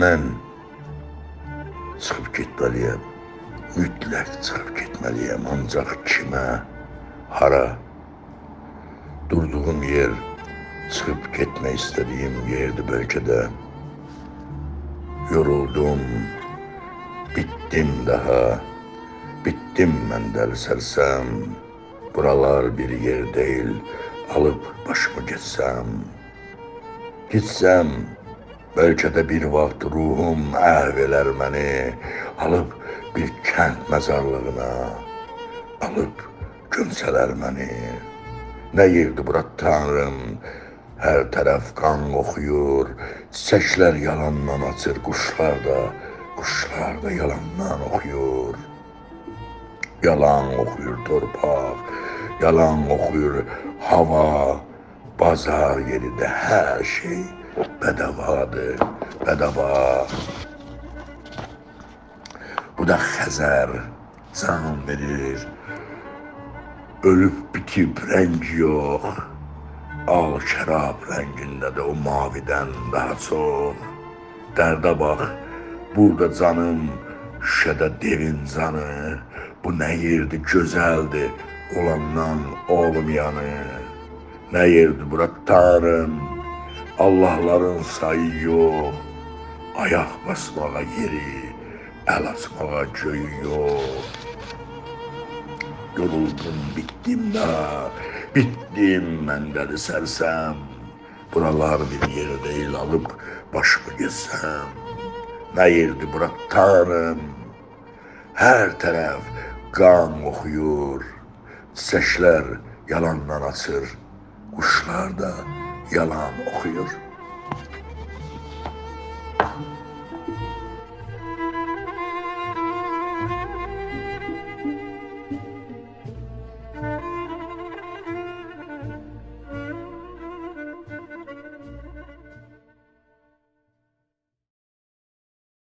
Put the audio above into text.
mən çıxıb getməliyəm. Mütləq çıxıb getməliyəm, ancaq kimə, hara? Durduğum yer çıxıb getmək istədiyim yerdir bəlkə də. Yoruldum, bittim daha. Bittim mən dəli sərsəm. Buralar bir yer deyil, alıb başımı getsəm. Gitsəm, bəlkə də bir vaxt ruhum əhv elər məni, alıb bir kənd məzarlığına, alıb gömsələr məni. Nə yerdir bura tanrım, hər tərəf qan oxuyur, çiçəklər yalandan açır, quşlar da, quşlar da yalandan oxuyur. Yalan oxuyur torpaq, yalan oxuyur hava, bazar yerində hər şey bədavadır, bədava. Bu da Xəzər can verir. Ölüb bitib rəng yox. Al şərab rəngindədir o mavidən daha çox. Dərdə bax, burada canım, şüşədə devin canı. Bu nə yerdir, gözəldir, olandan olmayanı. Nə yerdir bura tanrım, Allahların sayı yox. Ayaq basmağa yeri, əl açmağa göyü yox. Yoruldum, bittim da, bittim mən dəli sərsəm. Buralar bir yer deyil, alıb başımı gezsəm. Nə yerdir bura tanrım, hər tərəf qan oxuyur. Çiçəklər yalandan açır, quşlar da yalan oxuyur.